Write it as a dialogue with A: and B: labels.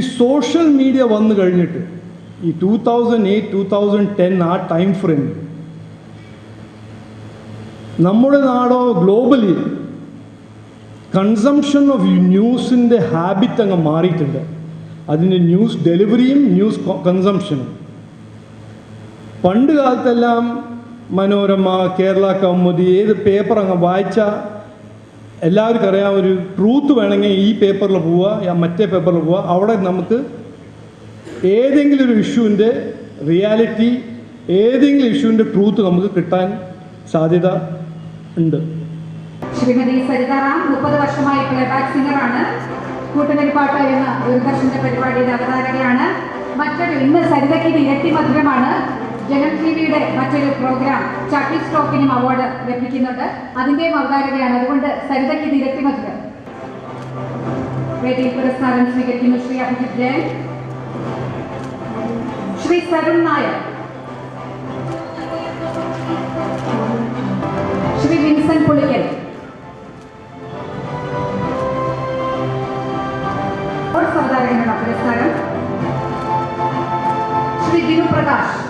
A: Social media വന്നു കഴിഞ്ഞിട്ട് ഈ two thousand eight two thousand ten ആ ടൈം ഫ്രെയിം നമ്മുടെ നാടോ ഗ്ലോബലി കൺസംഷൻ ഓഫ് ന്യൂസിന്റെ ഹാബിറ്റ് അങ്ങ് മാറിയിട്ടുണ്ട്. അതിന്റെ ന്യൂസ് ഡെലിവറിയും ന്യൂസ് കൺസംഷനും പണ്ട് കാലത്തെല്ലാം മനോരമ കേരള കൗമുദി ഏത് പേപ്പർ അങ്ങ് വായിച്ചാൽ എല്ലാവർക്കും അറിയാം ഒരു ട്രൂത്ത് വേണമെങ്കിൽ ഈ പേപ്പറിൽ പോവുക മറ്റേ പേപ്പറിൽ പോവുക. അവിടെ നമുക്ക് ഏതെങ്കിലും ഒരു ഇഷ്യൂവിന്റെ റിയാലിറ്റി ഏതെങ്കിലും ഇഷ്യൂവിന്റെ ട്രൂത്ത് നമുക്ക് കിട്ടാൻ സാധ്യത ഉണ്ട്.
B: ശ്രീമതി സരിതാറാം മുപ്പത് വർഷമായി പ്ലേബാക്ക് സിംഗറാണ് കൂട്ടുനെൽപ്പാട്ട് എന്ന ദൂരദർശന്റെ പരിപാടിയുടെ അവതാരകയാണ്. മറ്റൊരു ഇന്ന് സരിതയ്ക്ക് ഇരട്ടി ജനം ടി വിയുടെ മറ്റൊരു പ്രോഗ്രാം ചട്ടി സ്റ്റോക്കിനും അവാർഡ് ലഭിക്കുന്നുണ്ട്. അതിന്റെയും അവതാരകയാണ്. അതുകൊണ്ട് സരിതയ്ക്ക് നിരത്തി ഇരട്ടി മധുരം. വേദിയിൽ പുരസ്കാരം സ്വീകരിക്കുന്നു ശ്രീ അഭിജിത് ജയൻ. ശ്രീ സരുൺ നായർ. ശ്രീ വിൻസൻ പുളിക്കൽ. അവതാരകനുള്ള പുരസ്കാരം. ശ്രീ ദിനു പ്രകാശ്.